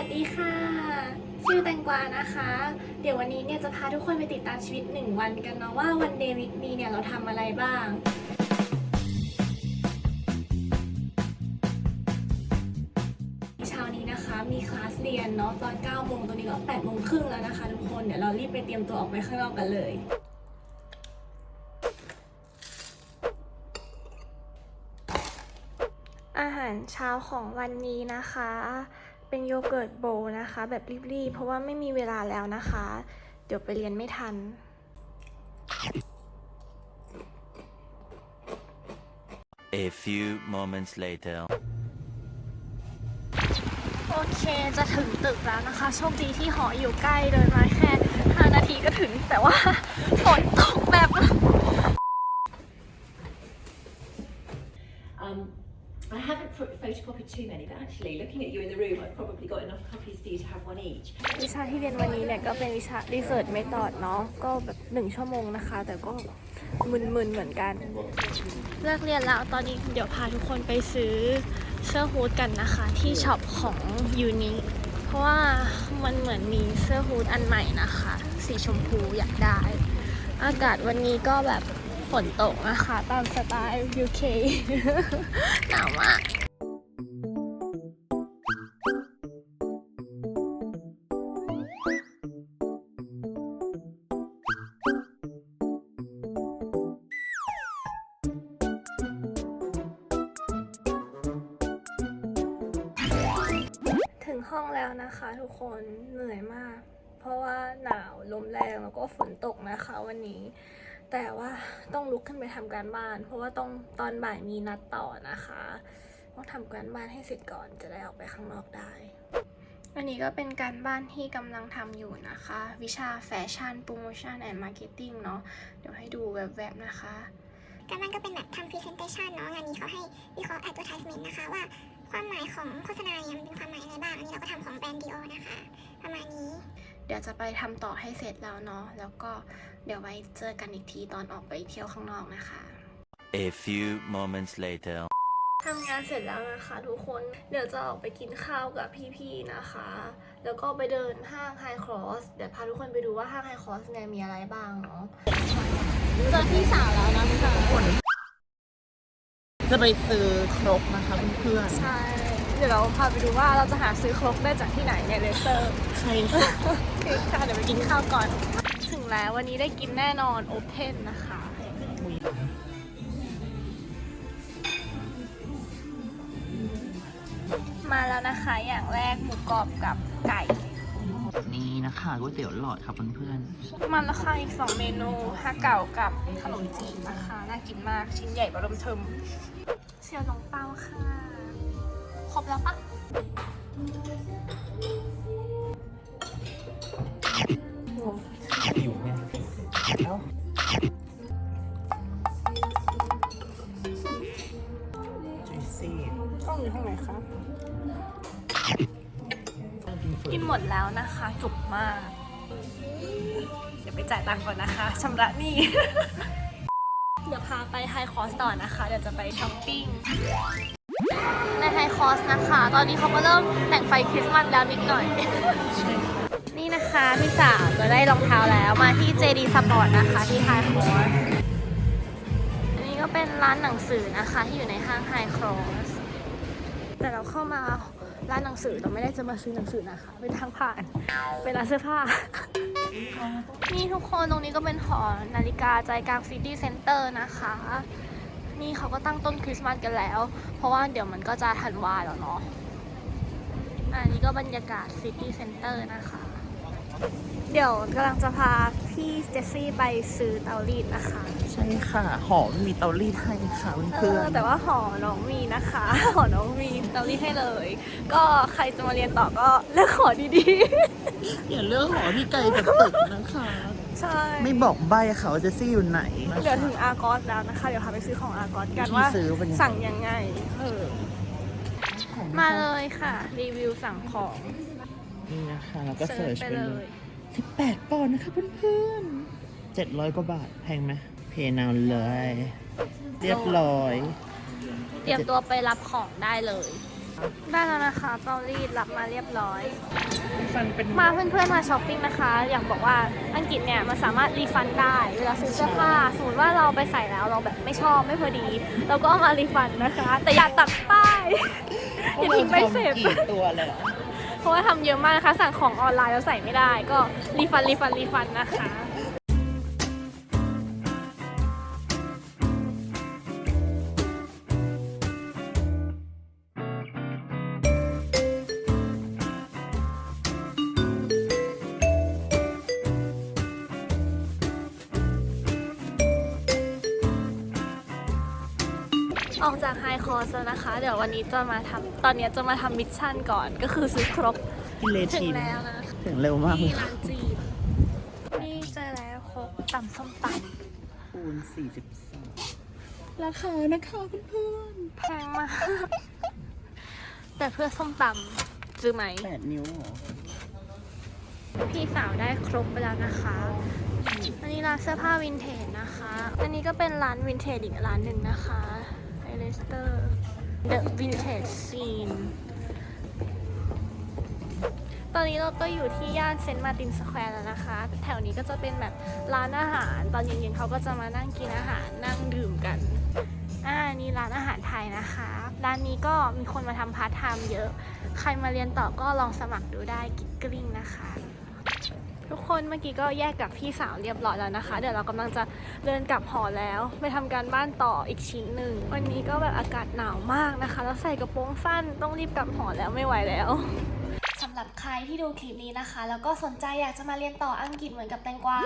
วัสดีค่ะ ชื่อแตงกวานะคะ เดี๋ยววันนี้เนี่ยจะพาทุกคนไปติดตามชีวิตหนึ่งวันกันเนาะว่าวันเดวิดมีเนี่ยเราทำอะไรบ้างเช้านี้นะคะมีคลาสเรียนเนาะตอน9โมงตอนนี้ก็8โมงครึ่งแล้วนะคะทุกคนเดี๋ยวเรารีบไปเตรียมตัวออกไปข้างนอกกันเลยอาหารเช้าของวันนี้นะคะ เป็นโยเกิร์ตโบว์นะคะ แบบรีบๆ เพราะว่าไม่มีเวลาแล้วนะคะ เดี๋ยวไปเรียนไม่ทัน A few moments later. โอเคจะถึงตึกแล้วนะคะ โชคดีที่หออยู่ใกล้เดินมาแค่ 5 นาทีก็ถึงแต่ว่าฝนตกแบบ Um, I haven't pho- photocopied too many, but actually, looking at you in the room, I've probably got enough copies for you to have one each. วิชาที่เรียนวันนี้เนี่ยก็เป็นวิชา Research Method เนาะก็แบบ1ชั่วโมงนะคะ แต่ก็มึนๆเหมือนกัน เลิกเรียนแล้วตอนนี้เดี๋ยวพาทุกคนไปซื้อเสื้อฮูดกันนะคะที่ช็อปของยูนิเพราะว่ามันเหมือนมีเสื้อฮูดอันใหม่นะคะ สีชมพูอยากได้ อากาศวันนี้ก็แบบ ฝนตกนะคะ ตามสไตล์ UK หนาวมากถึงห้องแล้วนะคะทุกคนเหนื่อยมาก เพราะว่าหนาวลมแรงแล้วก็ฝนตกนะคะวันนี้ แต่ว่าต้องลุกขึ้นไปทำการบ้าน เพราะว่าต้องตอนบ่ายมีนัดต่อนะคะ ต้องทำการบ้านให้เสร็จก่อนจะได้ออกไปข้างนอกได้ อันนี้ก็เป็นการบ้านที่กำลังทำอยู่นะคะ วิชาแฟชั่นโปรโมชั่นแอนด์มาร์เก็ตติ้งเนาะเดี๋ยวให้ดูแวบๆนะคะการบ้านก็เป็นแบบทำ presentation เนาะงานนี้เขาให้วิเคราะห์ advertisement นะคะว่าความหมายของโฆษณาเนี่ยมันเป็นความหมายอะไรบ้าง อันนี้เราก็ทำของแบรนด์ Dior นะคะ ประมาณนี้ เดี๋ยวจะไปทำต่อให้เสร็จแล้วเนาะ แล้วก็เดี๋ยวไว้เจอกันอีกทีตอนออกไปเที่ยวข้างนอกนะคะ A few moments later. ทำงานเสร็จแล้วนะคะทุกคน เดี๋ยวจะออกไปกินข้าวกับพี่ๆนะคะ แล้วก็ไปเดินห้างไฮครอส เดี๋ยวพาทุกคนไปดูว่าห้างไฮครอสเนี่ยมีอะไรบ้างเนาะเจอพี่สาวแล้วนะคะจะไปซื้อครกนะคะเพื่อนใช่ เดี๋ยวเราพาไปดูว่าเราจะหาซื้อครกได้จากที่ไหนเนี่ยเลเซอร์ๆใช่ค่ะโอเคค่ะเดี๋ยวไปกินข้าวก่อน ถึงแล้ววันนี้ได้กินแน่นอนโอเพนนะคะมาแล้วนะคะอย่างแรกหมูกรอบกับไก่ นี่นะคะก๋วยเตี๋ยวหลอดครับเพื่อนมันราคาอีก2เมนูฮาเก่ากับขนมจีนนะคะ น่ากินมากชิ้นใหญ่บรมเทิมเซียวหลงเปาค่ะ ครบแล้วปะๆอยู่ไงแล้วจุยซี่ต้องอยู่ข้างไหนคะกินเฟิร์กินหมดแล้วนะคะจุกมาก เดี๋ยวไปจ่ายตังค์ก่อนนะคะชำระหนี้ เดี๋ยวพาไปไฮคอสต่อนะคะ เดี๋ยวจะไปช้อปปิ้ง ในไฮคอสนะคะ ตอนนี้เขาก็เริ่มแต่งไฟคริสต์มาสแล้วนิดหน่อย นี่นะคะพี่สาวก็ได้รองเท้าแล้วมาที่ JD Sport นะคะที่ไฮคอสอันนี้ก็เป็นร้านหนังสือนะคะที่อยู่ในห้างไฮคอสแต่เราเข้ามาร้านหนังสือเราไม่ได้จะมาซื้อหนังสือนะคะ เป็นทางผ่าน เป็นร้านเสื้อผ้า นี่ทุกคนตรงนี้ก็เป็นหอนาฬิกาใจกลางซิตี้เซ็นเตอร์นะคะ นี่เขาก็ตั้งต้นคริสต์มาสกันแล้ว เพราะว่าเดี๋ยวมันก็จะธันวาแล้วเนาะ อันนี้ก็บรรยากาศซิตี้เซ็นเตอร์นะคะ เดี๋ยวกำลังจะพาพี่เจสซี่ไปซื้อเตารีดนะคะ ใช่ค่ะ หอมมีเตารีดให้ค่ะเอเพื่ออนแต่ว่าหอน้องมีนะคะ หอน้องมีเตารีดให้เลย ก็ใครจะมาเรียนต่อก็เลือกหอดีๆอย่าเลือกหอที่ไกลจากตึกนะคะๆ ใช่ไม่บอกใบค่ะว่าเจะซี่อยู่ไหนนะคะเหลือถึงอากอสแล้วนะคะ เดี๋ยวพาไปซื้อของอากอสกันที่ว่าซื้อเป็นยังไง สั่งยังไงเออมาเลยค่ะ รีวิวสั่งของนี่นะคะแล้วก็เสิร์ชไปไปเลเลยย18ปอนด์นะคะเพื่อนๆ700กว่าบาทแพงไหมเพนาวเลย เรียบร้อย เตรียมตัวไปรับของได้เลย ได้แล้วนะคะเตารีดรับมาเรียบร้อย ฟันเป็นมาเพื่อนๆมาช้อปปิ้งนะคะ อยากบอกว่าอังกฤษเนี่ยมันสามารถรีฟันได้เวลาซื้อเสื้อผ้าสมมติว่าเราไปใส่แล้วเราแบบไม่ชอบไม่พอดี เราก็เอามารีฟันนะคะ แต่อย่าตัดป้าย อย่าทิ้งใบเสร็จกี่ตัวเลยเหรอเพราะว่าทำเยอะมากนะคะสั่งของออนไลน์แล้วใส่ไม่ได้ ก็รีฟันรีฟันรีฟันนะคะ ออกจากไฮคอร์สแล้วนะคะ เดี๋ยววันนี้จะมาทำตอนนี้จะมาทำมิชชั่นก่อน ก็คือซื้อครบกินเลถึชิงนแล้วนะถึงเร็วมากเลที่ยร้านจีนนี่เจอแล้วครบตำส้มตคูณ44ราคานะคะเพื่อนำแพงมาก แต่เพื่อส้มตำซื้อไหมๆ8นิ้วเหรอพี่สาวได้ครบไปแล้วนะคะ อันนี้ร้านเสื้อผ้าวินเทจนะคะ อันนี้ก็เป็นร้านวินเทจอีกร้านหนึ่งนะคะไอ เลสเตอร์ The Vintage Scene ตอนนี้เราก็อยู่ที่ย่านเซนต์มาตินสแควร์แล้วนะคะ แถวนี้ก็จะเป็นแบบร้านอาหาร ตอนเย็นๆเขาก็จะมานั่งกินอาหารนั่งดื่มกันอ่านี่ร้านอาหารไทยนะคะ ร้านนี้ก็มีคนมาทำพาร์ทไทม์เยอะ ใครมาเรียนต่อก็ลองสมัครดูได้กิ๊กกลิ้งนะคะ ทุกคนเมื่อกี้ก็แยกกับพี่สาวเรียบร้อยแล้วนะคะ เดี๋ยวเรากำลังจะเดินกลับหอแล้ว ไปทำการบ้านต่ออีกชิ้นหนึ่ง วันนี้ก็แบบอากาศหนาวมากนะคะ แล้วใส่กระโปรงสั้นต้องรีบกลับหอแล้วไม่ไหวแล้วสำหรับใครที่ดูคลิปนี้นะคะ แล้วก็สนใจอยากจะมาเรียนต่ออังกฤษเหมือนกับแตงกวา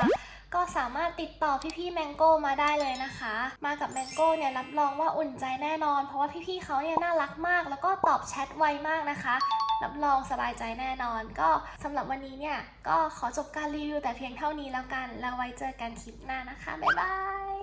ก็สามารถติดต่อพี่ๆแมงโก้มาได้เลยนะคะ มากับแมงโก้เนี่ยรับรองว่าอุ่นใจแน่นอน เพราะว่าพี่ๆเขาเนี่ยน่ารักมาก แล้วก็ตอบแชทไวมากนะคะรับรองสบายใจแน่นอน ก็สำหรับวันนี้เนี่ย ก็ขอจบการรีวิวแต่เพียงเท่านี้แล้วกัน แล้วไว้เจอกันคลิปหน้านะคะ บ๊ายบาย